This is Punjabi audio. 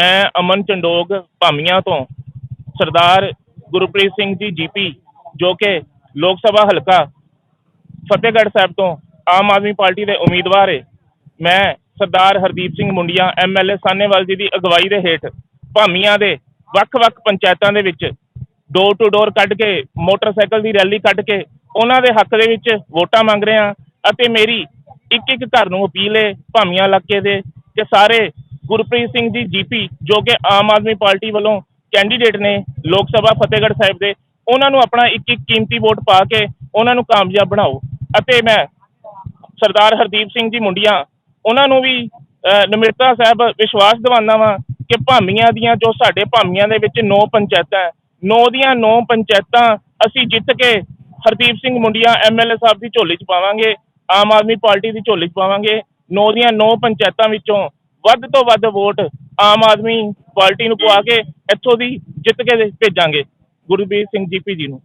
ਮੈਂ ਅਮਨ ਚੰਡੋਗ ਭਾਮੀਆਂ ਤੋਂ ਸਰਦਾਰ ਗੁਰਪ੍ਰੀਤ ਸਿੰਘ ਜੀ ਜੀਪੀ ਜੋ ਕਿ ਲੋਕ ਸਭਾ ਹਲਕਾ ਫਤਿਹਗੜ੍ਹ ਸਾਹਿਬ ਤੋਂ ਆਮ ਆਦਮੀ ਪਾਰਟੀ ਦੇ ਉਮੀਦਵਾਰ ਏ। ਮੈਂ ਸਰਦਾਰ ਹਰਦੀਪ ਸਿੰਘ ਮੁੰਡੀਆਂ ਐਮਐਲਏ ਸਾਨੇਵਾਲ ਜੀ ਦੀ ਅਗਵਾਈ ਦੇ ਹੇਠ ਭਾਮੀਆਂ ਦੇ ਵੱਖ-ਵੱਖ ਪੰਚਾਇਤਾਂ ਦੇ ਵਿੱਚ ਡੋਰ ਟੂ ਡੋਰ ਕੱਢ ਕੇ, ਮੋਟਰਸਾਈਕਲ ਦੀ ਰੈਲੀ ਕੱਢ ਕੇ ਉਹਨਾਂ ਦੇ ਹੱਕ ਦੇ ਵਿੱਚ ਵੋਟਾਂ ਮੰਗ ਰਹੇ ਹਾਂ ਅਤੇ ਮੇਰੀ ਇੱਕ ਇੱਕ ਘਰ ਨੂੰ ਅਪੀਲ ਹੈ ਭਾਮੀਆਂ ਇਲਾਕੇ ਦੇ ਕਿ ਸਾਰੇ ਗੁਰਪ੍ਰੀਤ ਸਿੰਘ ਜੀ ਜੀਪੀ ਜੋ ਕਿ ਆਮ ਆਦਮੀ ਪਾਰਟੀ ਵੱਲੋਂ ਕੈਂਡੀਡੇਟ ਨੇ ਲੋਕ ਸਭਾ ਫਤਿਹਗੜ੍ਹ ਸਾਹਿਬ ਦੇ ਉਹਨਾਂ ਨੂੰ ਆਪਣਾ ਇੱਕ ਇੱਕ ਕੀਮਤੀ ਵੋਟ ਪਾ ਕੇ ਉਹਨਾਂ ਨੂੰ ਕਾਮਯਾਬ ਬਣਾਓ। ਅਤੇ ਮੈਂ ਸਰਦਾਰ ਹਰਦੀਪ ਸਿੰਘ ਜੀ ਮੁੰਡੀਆਂ ਉਹਨਾਂ ਨੂੰ ਵੀ ਅਹ, ਸਾਹਿਬ ਵਿਸ਼ਵਾਸ ਦਿਵਾਉਂਦਾ ਵਾਂ ਕਿ ਭਾਮੀਆਂ ਦੀਆਂ ਜੋ ਸਾਡੇ ਭਾਮੀਆਂ ਦੇ ਵਿੱਚ ਨੌ ਪੰਚਾਇਤਾਂ ਨੌ ਦੀਆਂ ਨੌ ਪੰਚਾਇਤਾਂ ਅਸੀਂ ਜਿੱਤ ਕੇ ਹਰਦੀਪ ਸਿੰਘ ਮੁੰਡੀਆਂ ਐਮਐਲਏ ਸਾਹਿਬ ਦੀ ਝੋਲੀ 'ਚ ਪਾਵਾਂਗੇ ਆਮ ਆਦਮੀ ਪਾਰਟੀ ਦੀ ਝੋਲੀ 'ਚ ਪਾਵਾਂਗੇ ਨੌ ਦੀਆਂ ਨੌ ਪੰਚਾਇਤਾਂ ਵਿੱਚੋਂ ਵੱਧ ਤੋਂ ਵੱਧ ਵੋਟ ਆਮ ਆਦਮੀ ਪਾਰਟੀ ਨੂੰ ਪਵਾ ਕੇ ਇੱਥੋਂ ਦੀ ਜਿੱਤ ਕੇ ਭੇਜਾਂਗੇ। ਗੁਰਬੀਰ ਸਿੰਘ ਜੀਪੀ ਜੀ ਨੂੰ।